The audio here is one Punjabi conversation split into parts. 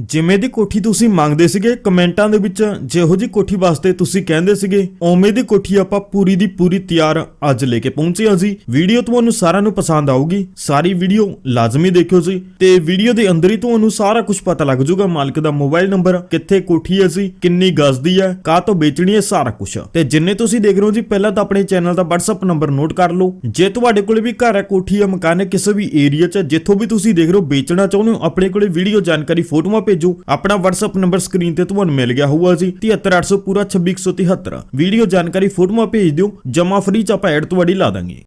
ਜਿਵੇਂ ਦੀ ਕੋਠੀ ਤੁਸੀਂ ਮੰਗਦੇ ਸੀਗੇ, ਕਮੈਂਟਾਂ ਦੇ ਵਿੱਚ ਜਿਹੋ ਜੀ ਕੋਠੀ ਵਾਸਤੇ ਤੁਸੀਂ ਕਹਿੰਦੇ ਸੀਗੇ ਓਵੇਂ ਦੀ ਕੋਠੀ ਆਪਾਂ ਪੂਰੀ ਦੀ ਪੂਰੀ ਤਿਆਰ ਅੱਜ ਲੈ ਕੇ ਪਹੁੰਚੇ ਹਾਂ ਜੀ। ਵੀਡੀਓ ਤੁਹਾਨੂੰ ਸਾਰਿਆਂ ਨੂੰ ਪਸੰਦ ਆਊਗੀ। ਸਾਰੀ ਵੀਡੀਓ ਲਾਜ਼ਮੀ ਦੇਖਿਓ ਜੀ। ਤੇ ਵੀਡੀਓ ਦੇ ਅੰਦਰ ਹੀ ਤੁਹਾਨੂੰ ਸਾਰਾ ਕੁਝ ਪਤਾ ਲੱਗ ਜਾਊਗਾ, ਮਾਲਕ ਦਾ ਮੋਬਾਈਲ ਨੰਬਰ, ਕਿੱਥੇ ਕੋਠੀ ਹੈ ਜੀ, ਕਿੰਨੀ ਗਜ਼ ਦੀ ਹੈ, ਕਾਹ ਤੋਂ ਵੇਚਣੀ ਹੈ, ਸਾਰਾ ਕੁਝ। ਤੇ ਜਿੰਨੇ ਤੁਸੀਂ ਦੇਖ ਰਹੇ ਹੋ ਜੀ, ਪਹਿਲਾਂ ਤਾਂ ਆਪਣੇ ਚੈਨਲ ਦਾ WhatsApp ਨੰਬਰ ਨੋਟ ਕਰ ਲਓ। ਜੇ ਤੁਹਾਡੇ ਕੋਲ ਵੀ ਘਰ ਹੈ, ਕੋਠੀ ਹੈ, ਮਕਾਨ ਹੈ, ਕਿਸੇ ਵੀ ਏਰੀਆ 'ਚ ਜਿੱਥੋਂ ਵੀ ਤੁਸੀਂ ਦੇਖ ਰਹੇ ਹੋ, ਵੇਚਣਾ ਚਾਹੁੰਦੇ ਹੋ, ਆਪਣੇ ਕੋਲੇ ਵੀਡੀਓ ਜਾਣਕਾਰੀ, ਫੋਟੋਆਂ ਭੇਜੋ। ਆਪਣਾ WhatsApp ਨੰਬਰ ਸਕਰੀਨ ਤੇ ਤੁਹਾਨੂੰ ਮਿਲ ਗਿਆ ਹੋਊਗਾ ਜੀ। 73800 ਪੂਰਾ 26173 ਵੀਡੀਓ ਜਾਣਕਾਰੀ ਫੋਟੋਆਂ ਭੇਜ ਦਿਓ। ਜਮਾ ਫ੍ਰੀ ਚ ਆਪਾਂ ਐਡ ਤੁਹਾਡੀ ਲਾ ਦਾਂਗੇ।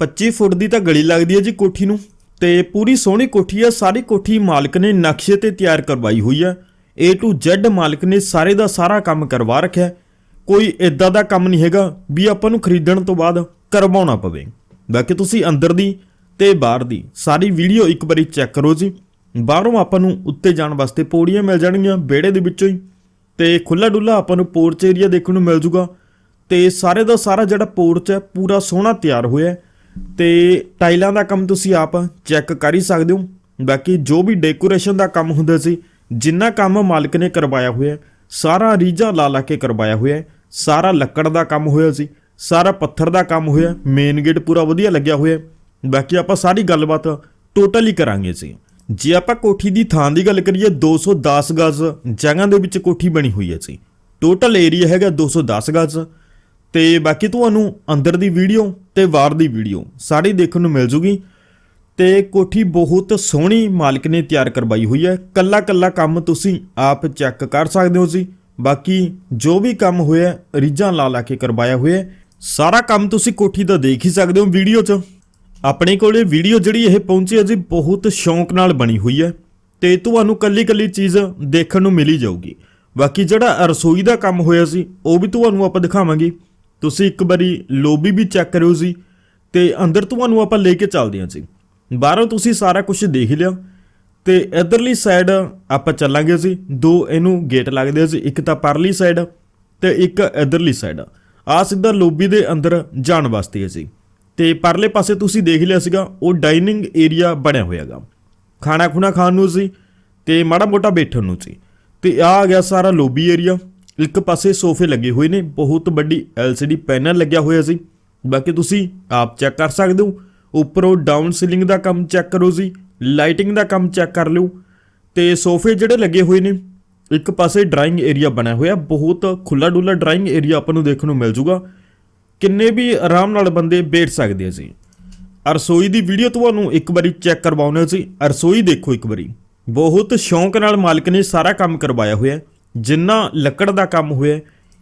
25 ਫੁੱਟ ਦੀ ਤਾਂ ਗਲੀ ਲੱਗਦੀ ਹੈ ਜੀ ਕੋਠੀ ਨੂੰ। ਤੇ ਪੂਰੀ ਸੋਹਣੀ ਕੋਠੀ ਹੈ ਸਾਰੀ ਕੋਠੀ ਮਾਲਕ ਨੇ ਨਕਸ਼ੇ ਤੇ ਤਿਆਰ ਕਰਵਾਈ ਹੋਈ ਹੈ A to Z ਮਾਲਕ ਨੇ ਸਾਰੇ ਦਾ ਸਾਰਾ ਕੰਮ ਕਰਵਾ ਰੱਖਿਆ। ਕੋਈ ਇਦਾਂ ਦਾ ਕੰਮ ਨਹੀਂ ਹੈਗਾ ਵੀ ਆਪਾਂ ਨੂੰ ਖਰੀਦਣ ਤੋਂ ਬਾਅਦ ਕਰਵਾਉਣਾ ਪਵੇ। ਬਾਕੀ ਤੁਸੀਂ ਅੰਦਰ ਦੀ ਤੇ ਬਾਹਰ ਦੀ ਸਾਰੀ ਵੀਡੀਓ ਇੱਕ ਵਾਰੀ ਚੈੱਕ ਕਰੋ ਜੀ। ਬਾਹਰੋਂ ਆਪਾਂ ਨੂੰ ਉੱਤੇ ਜਾਣ ਵਾਸਤੇ ਪੌੜੀਆਂ ਮਿਲ ਜਾਣਗੀਆਂ, ਵਿਹੜੇ ਦੇ ਵਿੱਚੋਂ ਹੀ। ਤੇ ਖੁੱਲਾ ਡੁੱਲਾ ਆਪਾਂ ਨੂੰ ਪੋਰਚ ਏਰੀਆ ਦੇਖਣ ਨੂੰ ਮਿਲ ਜੂਗਾ। ਤੇ ਸਾਰੇ ਦਾ ਸਾਰਾ ਜਿਹੜਾ ਪੋਰਚ ਹੈ, ਪੂਰਾ ਸੋਹਣਾ ਤਿਆਰ ਹੋਇਆ ਹੈ। ਤੇ ਟਾਈਲਾਂ ਦਾ ਕੰਮ ਤੁਸੀਂ ਆਪ ਚੈੱਕ ਕਰ ਹੀ ਸਕਦੇ ਹੋ। ਬਾਕੀ ਜੋ ਵੀ ਡੈਕੋਰੇਸ਼ਨ ਦਾ ਕੰਮ ਹੁੰਦਾ ਸੀ, ਜਿੰਨਾ ਕੰਮ ਮਾਲਕ ਨੇ ਕਰਵਾਇਆ ਹੋਇਆ ਸਾਰਾ ਰੀਝਾਂ ਲਾ ਲਾ ਕੇ ਕਰਵਾਇਆ ਹੋਇਆ ਸਾਰਾ ਲੱਕੜ ਦਾ ਕੰਮ ਹੋਇਆ ਸੀ, ਸਾਰਾ ਪੱਥਰ ਦਾ ਕੰਮ ਹੋਇਆ ਮੇਨ ਗੇਟ ਪੂਰਾ ਵਧੀਆ ਲੱਗਿਆ ਹੋਇਆ ਬਾਕੀ ਆਪਾਂ ਸਾਰੀ ਗੱਲਬਾਤ ਟੋਟਲੀ ਕਰਾਂਗੇ ਸੀ ਜੇ ਆਪਾਂ ਕੋਠੀ ਦੀ ਥਾਂ ਦੀ ਗੱਲ ਕਰੀਏ 210 ਗਜ਼ ਜਗ੍ਹਾ ਦੇ ਵਿੱਚ ਕੋਠੀ ਬਣੀ ਹੋਈ ਹੈ ਜੀ। ਟੋਟਲ ਏਰੀਆ ਹੈਗਾ 210 ਗਜ਼। ਤੇ ਬਾਕੀ ਤੁਹਾਨੂੰ ਅੰਦਰ ਦੀ ਵੀਡੀਓ ਤੇ ਬਾਹਰ ਦੀ ਵੀਡੀਓ ਸਾਰੀ ਦੇਖਣ ਨੂੰ ਮਿਲ ਜੂਗੀ। ਤੇ ਕੋਠੀ ਬਹੁਤ ਸੋਹਣੀ ਮਾਲਕ ਨੇ ਤਿਆਰ ਕਰਵਾਈ ਹੋਈ ਹੈ। ਕੱਲਾ ਕੱਲਾ ਕੰਮ ਤੁਸੀਂ ਆਪ ਚੈੱਕ ਕਰ ਸਕਦੇ ਹੋ ਜੀ। ਬਾਕੀ ਜੋ ਵੀ ਕੰਮ ਹੋਇਆ ਹੈ, ਰੀਝਾਂ ਲਾ ਲਾ ਕੇ ਕਰਵਾਇਆ ਹੋਇਆ ਸਾਰਾ ਕੰਮ ਤੁਸੀਂ ਕੋਠੀ ਦਾ ਦੇਖ ਹੀ ਸਕਦੇ ਹੋ ਵੀਡੀਓ 'ਚ। ਆਪਣੇ ਕੋਲੇ ਵੀਡੀਓ ਜਿਹੜੀ ਇਹ ਪਹੁੰਚੀ ਹੈ ਜੀ, ਬਹੁਤ ਸ਼ੌਂਕ ਨਾਲ ਬਣੀ ਹੋਈ ਹੈ ਤੇ ਤੁਹਾਨੂੰ ਕੱਲੀ ਕੱਲੀ ਚੀਜ਼ ਦੇਖਣ ਨੂੰ ਮਿਲੀ ਜਾਊਗੀ। ਬਾਕੀ ਜਿਹੜਾ ਰਸੋਈ ਦਾ ਕੰਮ ਹੋਇਆ ਸੀ, ਉਹ ਵੀ ਤੁਹਾਨੂੰ ਆਪਾਂ ਦਿਖਾਵਾਂਗੇ। ਤੁਸੀਂ ਇੱਕ ਵਾਰੀ ਲੋਬੀ ਵੀ ਚੈੱਕ ਕਰਿਓ ਜੀ ਤੇ ਅੰਦਰ ਤੁਹਾਨੂੰ ਆਪਾਂ ਲੈ ਕੇ ਚੱਲਦੇ ਹਾਂ ਜੀ। ਬਾਹਰੋਂ ਤੁਸੀਂ ਸਾਰਾ ਕੁਝ ਦੇਖ ਲਿਆ ਤੇ ਇਧਰਲੀ ਸਾਈਡ ਆਪਾਂ ਚੱਲਾਂਗੇ ਜੀ। ਦੋ ਇਹਨੂੰ ਗੇਟ ਲੱਗਦੇ ਸੀ ਇੱਕ ਤਾਂ ਪਰਲੀ ਸਾਈਡ ਤੇ ਇੱਕ ਇਧਰਲੀ ਸਾਈਡ ਆ ਸਿੱਧਾ ਲੋਬੀ ਦੇ ਅੰਦਰ ਜਾਣ ਵਾਸਤੇ ਹੈ ਜੀ। ਤੇ ਪਰਲੇ ਪਾਸੇ ਤੁਸੀਂ ਦੇਖ ਲਿਆ ਸੀਗਾ, ਉਹ ਡਾਈਨਿੰਗ ਏਰੀਆ ਬਣਿਆ ਹੋਇਆਗਾ। ਖਾਣਾ ਖੁਣਾ ਖਾਣ ਨੂੰ ਸੀ ਤੇ ਮਾੜਾ ਮੋਟਾ ਬੈਠਣ ਨੂੰ ਸੀ। ਤੇ ਆ ਆ ਗਿਆ ਸਾਰਾ ਲੋਬੀ ਏਰੀਆ ਇੱਕ ਪਾਸੇ ਸੋਫੇ ਲੱਗੇ ਹੋਏ ਨੇ, ਬਹੁਤ ਵੱਡੀ LCD ਪੈਨਲ ਲੱਗਿਆ ਹੋਇਆ ਸੀ। ਬਾਕੀ ਤੁਸੀਂ ਆਪ ਚੈੱਕ ਕਰ ਸਕਦੇ ਹੋ। ਉੱਪਰੋਂ ਡਾਊਨ ਸੀਲਿੰਗ ਦਾ ਕੰਮ ਚੈੱਕ ਕਰੋ ਜੀ ਲਾਈਟਿੰਗ ਦਾ ਕੰਮ ਚੈੱਕ ਕਰ ਲਿਓ। ਤੇ ਸੋਫੇ ਜਿਹੜੇ ਲੱਗੇ ਹੋਏ ਨੇ, ਇੱਕ ਪਾਸੇ ਡਰਾਇੰਗ ਏਰੀਆ ਬਣਿਆ ਹੋਇਆ। ਬਹੁਤ ਖੁੱਲਾ ਡੁੱਲਾ ਡਰਾਇੰਗ ਏਰੀਆ ਆਪਾਂ ਨੂੰ ਦੇਖਣ ਨੂੰ ਮਿਲ ਜੂਗਾ। ਕਿੰਨੇ ਵੀ ਆਰਾਮ ਨਾਲ ਬੰਦੇ ਬੈਠ ਸਕਦੇ ਸੀ ਰਸੋਈ ਦੀ ਵੀਡੀਓ ਤੁਹਾਨੂੰ ਇੱਕ ਵਾਰੀ ਚੈੱਕ ਕਰਵਾਉਣਾ ਸੀ ਰਸੋਈ ਦੇਖੋ ਇੱਕ ਵਾਰੀ। ਬਹੁਤ ਸ਼ੌਂਕ ਨਾਲ ਮਾਲਕ ਨੇ ਸਾਰਾ ਕੰਮ ਕਰਵਾਇਆ ਹੋਇਆ ਜਿੰਨਾ ਲੱਕੜ ਦਾ ਕੰਮ ਹੋਇਆ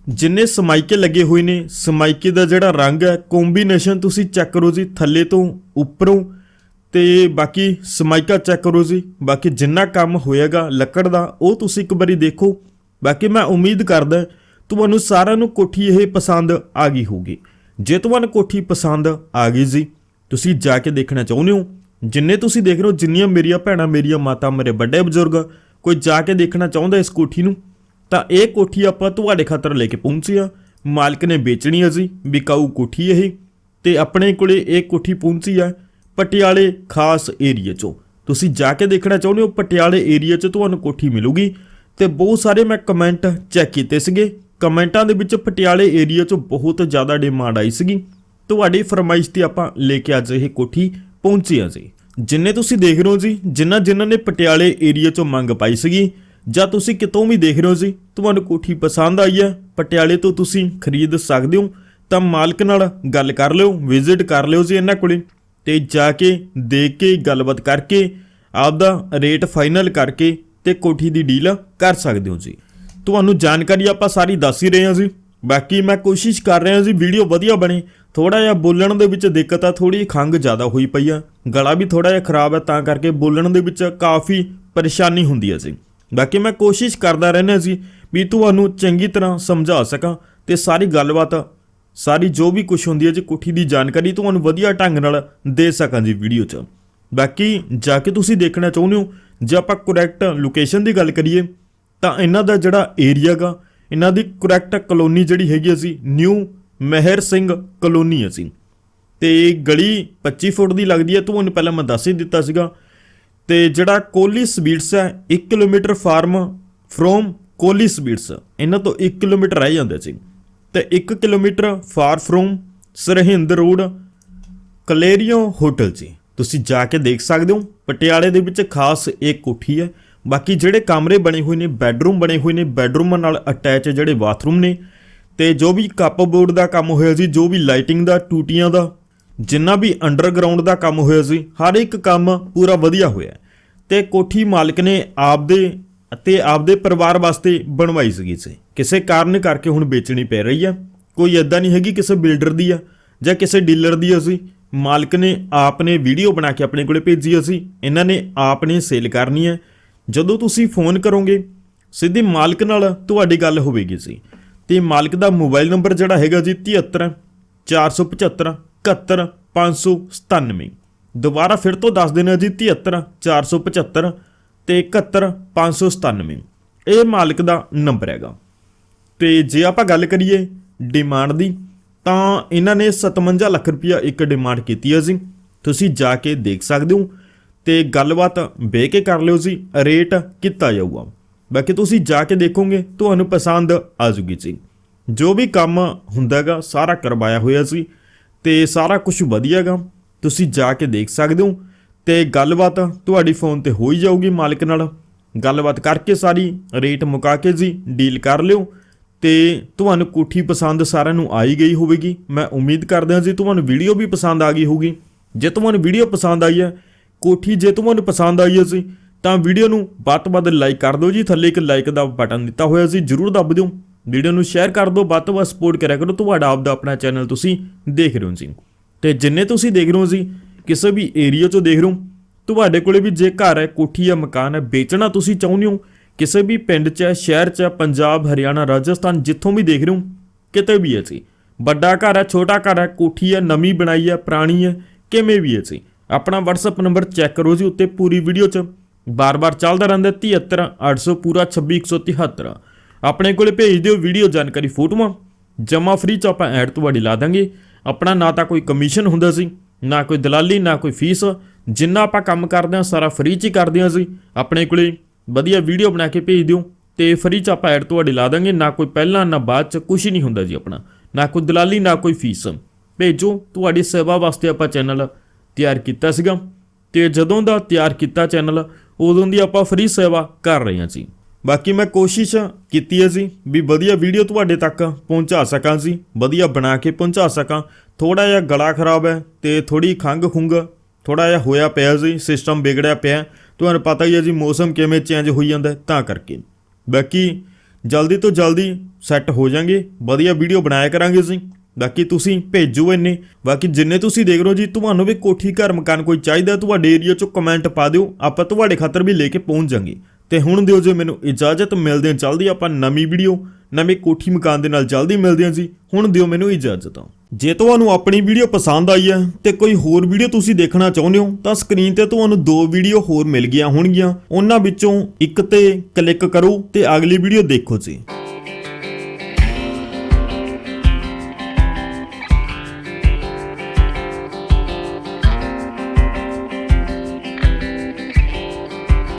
ਜਿੰਨੇ ਸਮਾਈਕੇ ਲੱਗੇ ਹੋਏ ਨੇ ਸਮਾਈਕੇ ਦਾ ਜਿਹੜਾ ਰੰਗ ਹੈ ਕੰਬੀਨੇਸ਼ਨ ਤੁਸੀਂ ਚੈੱਕ ਕਰੋ ਜੀ, ਥੱਲੇ ਤੋਂ ਉੱਪਰੋਂ। ਤੇ ਬਾਕੀ ਸਮਾਈਕਾ ਚੈੱਕ ਕਰੋ ਜੀ। ਬਾਕੀ ਜਿੰਨਾ ਕੰਮ ਹੋਏਗਾ ਲੱਕੜ ਦਾ, ਉਹ ਤੁਸੀਂ ਇੱਕ ਵਾਰੀ ਦੇਖੋ। ਬਾਕੀ ਮੈਂ ਉਮੀਦ ਕਰਦਾ ਤੁਹਾਨੂੰ ਸਾਰਿਆਂ ਨੂੰ ਕੋਠੀ ਇਹ ਪਸੰਦ ਆ ਗਈ ਹੋਊਗੀ। ਜੇ ਤੁਹਾਨੂੰ ਕੋਠੀ ਪਸੰਦ ਆ ਗਈ ਜੀ ਤੁਸੀਂ ਜਾ ਕੇ ਦੇਖਣਾ ਚਾਹੁੰਦੇ ਹੋ। ਜਿੰਨੇ ਤੁਸੀਂ ਦੇਖ ਰਹੇ ਹੋ, ਜਿੰਨੀਆਂ ਮੇਰੀਆਂ ਭੈਣਾਂ, ਮੇਰੀਆਂ ਮਾਤਾ, ਮੇਰੇ ਵੱਡੇ ਬਜ਼ੁਰਗ, ਕੋਈ ਜਾ ਕੇ ਦੇਖਣਾ ਚਾਹੁੰਦਾ ਇਸ ਕੋਠੀ ਨੂੰ, ਤਾਂ ਇਹ ਕੋਠੀ ਆਪਾਂ ਤੁਹਾਡੇ ਖਾਤਰ ਲੈ ਕੇ ਪਹੁੰਚੇ ਆ ਮਾਲਕ ਨੇ ਵੇਚਣੀ ਹੈ ਜੀ, ਵਿਕਾਊ ਕੋਠੀ ਇਹ, ਤੇ ਆਪਣੇ ਕੋਲੇ ਇਹ ਕੋਠੀ ਪਹੁੰਚੀ ਆ ਪਟਿਆਲੇ ਖਾਸ ਏਰੀਆ 'ਚੋਂ। ਤੁਸੀਂ ਜਾ ਕੇ ਦੇਖਣਾ ਚਾਹੁੰਦੇ ਹੋ, ਪਟਿਆਲੇ ਏਰੀਆ 'ਚ ਤੁਹਾਨੂੰ ਕੋਠੀ ਮਿਲੂਗੀ, ਤੇ ਬਹੁਤ ਸਾਰੇ ਮੈਂ ਕਮੈਂਟ ਚੈੱਕ ਕੀਤੇ ਸੀਗੇ। ਕਮੈਂਟਾਂ ਦੇ ਵਿੱਚ ਪਟਿਆਲੇ ਏਰੀਆ 'ਚ ਬਹੁਤ ਜ਼ਿਆਦਾ ਡਿਮਾਂਡ ਆਈ ਸੀਗੀ। ਤੁਹਾਡੀ ਫਰਮਾਇਸ਼ ਤੇ ਆਪਾਂ ਲੈ ਕੇ ਅੱਜ ਇਹ ਕੋਠੀ ਪਹੁੰਚੀ ਆ ਜੀ। ਜਿੰਨੇ ਤੁਸੀਂ ਦੇਖ ਰਹੇ ਹੋ ਜੀ ਜਿਨ੍ਹਾਂ ਜਿਨ੍ਹਾਂ ਨੇ ਪਟਿਆਲੇ ਏਰੀਆ 'ਚੋਂ ਮੰਗ ਪਾਈ ਸੀਗੀ, ਜਾਂ ਤੁਸੀਂ ਕਿਤੋਂ ਵੀ ਦੇਖ ਰਹੇ ਹੋ ਜੀ, ਤੁਹਾਨੂੰ ਕੋਠੀ ਪਸੰਦ ਆਈ ਹੈ, ਪਟਿਆਲੇ ਤੋਂ ਤੁਸੀਂ ਖਰੀਦ ਸਕਦੇ ਹੋ, ਤਾਂ ਮਾਲਕ ਨਾਲ ਗੱਲ ਕਰ ਲਿਓ ਵਿਜ਼ਿਟ ਕਰ ਲਿਓ ਜੀ ਇਹਨਾਂ ਕੋਲੇ, ਤੇ ਜਾ ਕੇ ਦੇਖ ਕੇ ਗੱਲਬਾਤ ਕਰਕੇ, ਆਪਦਾ ਰੇਟ ਫਾਈਨਲ ਕਰਕੇ ਤੇ ਕੋਠੀ ਦੀ ਡੀਲ ਕਰ ਸਕਦੇ ਹੋ ਜੀ। ਤੁਹਾਨੂੰ ਜਾਣਕਾਰੀ ਆਪਾਂ ਸਾਰੀ ਦੱਸ ਹੀ ਰਹੇ ਹਾਂ ਜੀ। ਬਾਕੀ ਮੈਂ ਕੋਸ਼ਿਸ਼ ਕਰ ਰਿਹਾ ਜੀ, ਵੀਡੀਓ ਵਧੀਆ ਬਣੇ ਥੋੜਾ ਜਿਹਾ ਬੋਲਣ ਦੇ ਵਿੱਚ ਦਿੱਕਤ ਆ ਥੋੜੀ ਖੰਗ ਜ਼ਿਆਦਾ ਹੋਈ ਪਈ ਆ। ਗਲਾ ਵੀ ਥੋੜਾ ਜਿਹਾ ਖਰਾਬ ਹੈ ਤਾਂ ਕਰਕੇ ਬੋਲਣ ਦੇ ਵਿੱਚ ਕਾਫੀ ਪਰੇਸ਼ਾਨੀ ਹੁੰਦੀ ਹੈ ਜੀ। ਬਾਕੀ ਮੈਂ ਕੋਸ਼ਿਸ਼ ਕਰਦਾ ਰਹਿਣਾ ਜੀ ਵੀ ਤੁਹਾਨੂੰ ਚੰਗੀ ਤਰ੍ਹਾਂ ਸਮਝਾ ਸਕਾਂ ਤੇ ਸਾਰੀ ਗੱਲਬਾਤ, ਸਾਰੀ ਜੋ ਵੀ ਕੁਝ ਹੁੰਦੀ ਹੈ ਜੀ, ਕੋਠੀ ਦੀ ਜਾਣਕਾਰੀ ਤੁਹਾਨੂੰ ਵਧੀਆ ਢੰਗ ਨਾਲ ਦੇ ਸਕਾਂ ਜੀ ਵੀਡੀਓ 'ਚ। ਬਾਕੀ ਜਾ ਕੇ ਤੁਸੀਂ ਦੇਖਣਾ ਚਾਹੁੰਦੇ ਹੋ, ਜੇ ਆਪਾਂ ਕਰੈਕਟ ਲੋਕੇਸ਼ਨ ਦੀ ਗੱਲ ਕਰੀਏ ਤਾਂ ਇਹਨਾਂ ਦਾ ਜਿਹੜਾ ਏਰੀਆ ਗਾ, ਇਹਨਾਂ ਦੀ ਕਰੈਕਟ ਕਲੋਨੀ ਜਿਹੜੀ ਹੈਗੀ ਅਸੀਂ ਨਿਊ ਮਹਿਰ ਸਿੰਘ ਕਲੋਨੀ ਅਸੀਂ। ਤੇ ਗਲੀ 25 ਫੁੱਟ ਦੀ ਲੱਗਦੀ ਹੈ, ਤੁਹਾਨੂੰ ਪਹਿਲਾਂ ਮੈਂ ਦੱਸ ਹੀ ਦਿੱਤਾ ਸੀਗਾ। ਤੇ ਜਿਹੜਾ ਕੋਲੀ ਸਵੀਟਸ ਹੈ 1 kilometre far from Koli sweets ਇਹਨਾਂ ਤੋਂ 1 ਕਿਲੋਮੀਟਰ ਰਹਿ ਜਾਂਦੇ ਸੀ। ਤੇ 1 kilometre far from Sirhind road, Clarion hotel 'ਚ। ਤੁਸੀਂ ਜਾ ਕੇ ਦੇਖ ਸਕਦੇ ਹੋ, ਪਟਿਆਲੇ ਦੇ ਵਿੱਚ ਖਾਸ ਇੱਕ ਕੋਠੀ ਹੈ। ਬਾਕੀ ਜਿਹੜੇ ਕਮਰੇ ਬਣੇ ਹੋਏ ਨੇ, ਬੈੱਡਰੂਮ ਬਣੇ ਹੋਏ ਨੇ, ਬੈੱਡਰੂਮਾਂ ਨਾਲ ਅਟੈਚ ਜਿਹੜੇ ਬਾਥਰੂਮ ਨੇ, ਤੇ ਜੋ ਵੀ ਕੱਪ ਬੋਰਡ ਦਾ ਕੰਮ ਹੋਇਆ ਸੀ, ਜੋ ਵੀ ਲਾਈਟਿੰਗ ਦਾ, ਟੂਟੀਆਂ ਦਾ, ਜਿੰਨਾ ਵੀ ਅੰਡਰਗਰਾਉਂਡ ਦਾ ਕੰਮ ਹੋਇਆ ਸੀ, ਹਰ ਇੱਕ ਕੰਮ ਪੂਰਾ ਵਧੀਆ ਹੋਇਆ। ਤੇ ਕੋਠੀ ਮਾਲਕ ਨੇ ਆਪਦੇ ਅਤੇ ਆਪਦੇ ਪਰਿਵਾਰ ਵਾਸਤੇ ਬਣਵਾਈ ਸੀਗੀ ਸੀ ਕਿਸੇ ਕਾਰਨ ਕਰਕੇ ਹੁਣ ਵੇਚਣੀ ਪੈ ਰਹੀ ਆ। ਕੋਈ ਐਦਾਂ ਨਹੀਂ ਹੈਗੀ, ਕਿਸੇ ਬਿਲਡਰ ਦੀ ਆ, ਜਾਂ ਕਿਸੇ ਡੀਲਰ ਦੀ ਅਸੀਂ ਮਾਲਕ ਨੇ, ਆਪ ਨੇ ਵੀਡੀਓ ਬਣਾ ਕੇ ਆਪਣੇ ਕੋਲੇ ਭੇਜੀ ਅਸੀਂ ਇਹਨਾਂ ਨੇ, ਆਪ ਨੇ ਸੇਲ ਕਰਨੀ ਹੈ ਜਦੋਂ ਤੁਸੀਂ ਫੋਨ ਕਰੋਗੇ, ਸਿੱਧੀ ਮਾਲਕ ਨਾਲ ਤੁਹਾਡੀ ਗੱਲ ਹੋਵੇਗੀ ਜੀ। ਤੇ ਮਾਲਕ ਦਾ ਮੋਬਾਈਲ ਨੰਬਰ ਜਿਹੜਾ ਹੈਗਾ ਜੀ 73 475 71 597 ਦੁਬਾਰਾ ਫਿਰ ਤੋਂ ਦੱਸ ਦੇਣਾ ਜੀ 73 475 ਤੇ 71 597 ਇਹ ਮਾਲਕ ਦਾ ਨੰਬਰ ਹੈਗਾ। ਤੇ ਜੇ ਆਪਾਂ ਗੱਲ ਕਰੀਏ ਡਿਮਾਂਡ ਦੀ, ਤਾਂ ਇਹਨਾਂ ਨੇ 57 ਲੱਖ ਰੁਪਇਆ ਇੱਕ ਡਿਮਾਂਡ ਕੀਤੀ ਹੈ ਜੀ। ਤੁਸੀਂ ਜਾ ਕੇ ਦੇਖ ਸਕਦੇ ਹੋ। ਤੇ ਗੱਲਬਾਤ ਬਹਿ ਕੇ ਕਰ ਲਿਓ ਜੀ, ਰੇਟ ਕੀਤਾ ਜਾਊਗਾ। ਬਾਕੀ ਤੁਸੀਂ ਜਾ ਕੇ ਦੇਖੋਗੇ, ਤੁਹਾਨੂੰ ਪਸੰਦ ਆ ਜੂਗੀ ਜੀ। ਜੋ ਵੀ ਕੰਮ ਹੁੰਦਾਗਾ ਸਾਰਾ ਕਰਵਾਇਆ ਹੋਇਆ ਸੀ ਤੇ ਸਾਰਾ ਕੁਝ ਵਧੀਆਗਾ ਤੁਸੀਂ ਜਾ ਕੇ ਦੇਖ ਸਕਦੇ ਹੋ ਤੇ ਗੱਲਬਾਤ ਤੁਹਾਡੀ ਫੋਨ ਤੇ ਹੋਈ ਜਾਊਗੀ ਮਾਲਕ ਨਾਲ। ਗੱਲਬਾਤ ਕਰਕੇ ਸਾਰੀ ਰੇਟ ਮੁਕਾ ਕੇ ਜੀ, ਡੀਲ ਕਰ ਲਿਓ ਤੇ ਤੁਹਾਨੂੰ ਕੋਠੀ ਪਸੰਦ ਸਾਰਿਆਂ ਨੂੰ ਆਈ ਗਈ ਹੋਵੇਗੀ। ਮੈਂ ਉਮੀਦ ਕਰਦਾ ਜੀ, ਤੁਹਾਨੂੰ ਵੀਡੀਓ ਵੀ ਪਸੰਦ ਆ ਗਈ ਹੋਊਗੀ। ਜੇ ਤੁਹਾਨੂੰ ਵੀਡੀਓ ਪਸੰਦ ਆਈ ਹੈ ਕੋਠੀ ਜੇ ਤੁਹਾਨੂੰ ਪਸੰਦ ਆਈ ਹੈ ਸੀ, ਤਾਂ ਵੀਡੀਓ ਨੂੰ ਵੱਧ ਤੋਂ ਵੱਧ ਲਾਈਕ ਕਰ ਦਿਓ ਜੀ। ਥੱਲੇ ਇੱਕ ਲਾਈਕ ਦਾ ਬਟਨ ਦਿੱਤਾ ਹੋਇਆ ਸੀ, ਜਰੂਰ ਦੱਬ ਦਿਓ। ਵੀਡੀਓ ਨੂੰ ਸ਼ੇਅਰ ਕਰ ਦਿਓ, ਵੱਧ ਤੋਂ ਵੱਧ ਸਪੋਰਟ ਕਰਿਆ ਕਰੋ। ਤੁਹਾਡਾ ਆਪ ਦਾ ਆਪਣਾ ਚੈਨਲ ਤੁਸੀਂ ਦੇਖ ਰਹੇ ਹੋ ਜੀ। ਤੇ ਜਿੰਨੇ ਤੁਸੀਂ ਦੇਖ ਰਹੇ ਹੋ ਜੀ, ਕਿਸੇ ਵੀ ਏਰੀਆ 'ਚੋਂ ਦੇਖ ਰਹੇ ਹੋ, ਤੁਹਾਡੇ ਕੋਲੇ ਵੀ ਜੇ ਘਰ ਹੈ, ਕੋਠੀ ਜਾਂ ਮਕਾਨ ਹੈ, ਵੇਚਣਾ ਤੁਸੀਂ ਚਾਹੁੰਦੇ ਹੋ, ਕਿਸੇ ਵੀ ਪਿੰਡ 'ਚ ਹੈ, ਸ਼ਹਿਰ 'ਚ ਹੈ, ਪੰਜਾਬ, ਹਰਿਆਣਾ, ਰਾਜਸਥਾਨ, ਜਿੱਥੋਂ ਵੀ ਦੇਖ ਰਹੇ ਹੋ, ਕਿਤੇ ਵੀ ਹੈ ਜੀ। ਵੱਡਾ ਘਰ ਹੈ, ਛੋਟਾ ਘਰ ਹੈ, ਕੋਠੀ ਹੈ, ਨਵੀਂ ਬਣਾਈ ਹੈ, ਪੁਰਾਣੀ ਹੈ, ਕਿਵੇਂ ਵੀ ਹੈ ਜੀ। ਆਪਣਾ WhatsApp ਨੰਬਰ ਚੈੱਕ ਕਰੋ ਜੀ ਉੱਤੇ ਪੂਰੀ ਵੀਡੀਓ 'ਚ। ਬਾਰ-ਬਾਰ ਚੱਲਦਾ ਰਹਿੰਦਾ 73 800 ਪੂਰਾ 26173 ਆਪਣੇ ਕੋਲੇ ਭੇਜ ਦਿਓ ਵੀਡੀਓ ਜਾਣਕਾਰੀ ਫੋਟੋਆਂ। ਜਮਾ ਫ੍ਰੀ 'ਚ ਆਪਾਂ ਐਡ ਤੁਹਾਡੀ ਲਾ ਦਾਂਗੇ। ਆਪਣਾ ਨਾ ਤਾਂ ਕੋਈ ਕਮਿਸ਼ਨ ਹੁੰਦਾ ਸੀ, ਨਾ ਕੋਈ ਦਲਾਲੀ, ਨਾ ਕੋਈ ਫੀਸ। ਜਿੰਨਾ ਆਪਾਂ ਕੰਮ ਕਰਦੇ ਹਾਂ, ਸਾਰਾ ਫ੍ਰੀ 'ਚ ਹੀ ਕਰਦੇ ਹਾਂ ਜੀ ਆਪਣੇ ਕੋਲੇ ਵਧੀਆ ਵੀਡੀਓ ਬਣਾ ਕੇ ਭੇਜ ਦਿਓ। ਤੇ ਫ੍ਰੀ 'ਚ ਆਪਾਂ ਐਡ ਤੁਹਾਡੀ ਲਾ ਦਾਂਗੇ। ਨਾ ਕੋਈ ਪਹਿਲਾਂ, ਨਾ ਬਾਅਦ 'ਚ ਕੁਝ ਨਹੀਂ ਹੁੰਦਾ ਜੀ ਆਪਣਾ। ਨਾ ਕੋਈ ਦਲਾਲੀ, ਨਾ ਕੋਈ ਫੀਸ। ਭੇਜੋ, ਤੁਹਾਡੀ ਸੇਵਾ ਵਾਸਤੇ ਆਪਾਂ ਚੈਨਲ ਤਿਆਰ ਕੀਤਾ ਸੀਗਾ ਤੇ ਜਦੋਂ ਦਾ ਤਿਆਰ ਕੀਤਾ ਚੈਨਲ, ਉਦੋਂ ਦੀ ਆਪਾਂ ਫ੍ਰੀ ਸੇਵਾ ਕਰ ਰਹੇ ਹਾਂ ਜੀ ਬਾਕੀ ਮੈਂ ਕੋਸ਼ਿਸ਼ ਕੀਤੀ ਹੈ ਜੀ ਵੀ ਵਧੀਆ ਵੀਡੀਓ ਤੁਹਾਡੇ ਤੱਕ ਪਹੁੰਚਾ ਸਕਾਂ ਜੀ, ਵਧੀਆ ਬਣਾ ਕੇ ਪਹੁੰਚਾ ਸਕਾਂ। ਥੋੜਾ ਜਿਹਾ ਗਲਾ ਖਰਾਬ ਹੈ ਤੇ ਥੋੜੀ ਖੰਗ ਖੁੰਗ ਥੋੜਾ ਜਿਹਾ ਹੋਇਆ ਪਿਆ ਜੀ ਸਿਸਟਮ ਵਿਗੜਿਆ ਪਿਆ। ਤੁਹਾਨੂੰ ਪਤਾ ਹੀ ਹੈ ਜੀ ਮੌਸਮ ਕਿਵੇਂ ਚੇਂਜ ਹੋਈ ਜਾਂਦਾ ਤਾਂ ਕਰਕੇ। ਬਾਕੀ ਜਲਦੀ ਤੋਂ ਜਲਦੀ ਸੈੱਟ ਹੋ ਜਾਾਂਗੇ ਵਧੀਆ ਵੀਡੀਓ ਬਣਾਇਆ ਕਰਾਂਗੇ ਜੀ। ਬਾਕੀ ਤੁਸੀਂ ਭੇਜੋ ਇੰਨੇ। ਬਾਕੀ ਜਿੰਨੇ ਤੁਸੀਂ ਦੇਖ ਰਹੇ ਹੋ ਜੀ, ਤੁਹਾਨੂੰ ਵੀ ਕੋਠੀ ਘਰ ਮਕਾਨ ਕੋਈ ਚਾਹੀਦਾ, ਤੁਹਾਡੇ ਏਰੀਆ 'ਚੋਂ ਕਮੈਂਟ ਪਾ ਦਿਓ। ਆਪਾਂ ਤੁਹਾਡੇ ਖਾਤਰ ਵੀ ਲੈ ਕੇ ਪਹੁੰਚ ਜਾਾਂਗੇ। ਤੇ ਹੁਣ ਦਿਓ ਜੇ ਮੈਨੂੰ ਇਜਾਜ਼ਤ, ਮਿਲਦੇ ਹਾਂ ਜਲਦੀ ਆਪਾਂ ਨਵੀਂ ਵੀਡੀਓ ਨਵੇਂ ਕੋਠੀ ਮਕਾਨ ਦੇ ਨਾਲ ਜਲਦੀ ਮਿਲਦੇ ਹਾਂ ਜੀ। ਹੁਣ ਦਿਓ ਮੈਨੂੰ ਇਜਾਜ਼ਤ। ਜੇ ਤੁਹਾਨੂੰ ਆਪਣੀ ਵੀਡੀਓ ਪਸੰਦ ਆਈ ਹੈ ਤੇ ਕੋਈ ਹੋਰ ਵੀਡੀਓ ਤੁਸੀਂ ਦੇਖਣਾ ਚਾਹੁੰਦੇ ਹੋ, ਤਾਂ ਸਕਰੀਨ ਤੇ ਤੁਹਾਨੂੰ ਦੋ ਵੀਡੀਓ ਹੋਰ ਮਿਲ ਗਈਆਂ ਹੋਣਗੀਆਂ। ਉਹਨਾਂ ਵਿੱਚੋਂ ਇੱਕ ਤੇ ਕਲਿੱਕ ਕਰੋ ਤੇ ਅਗਲੀ ਵੀਡੀਓ ਦੇਖੋ ਜੀ।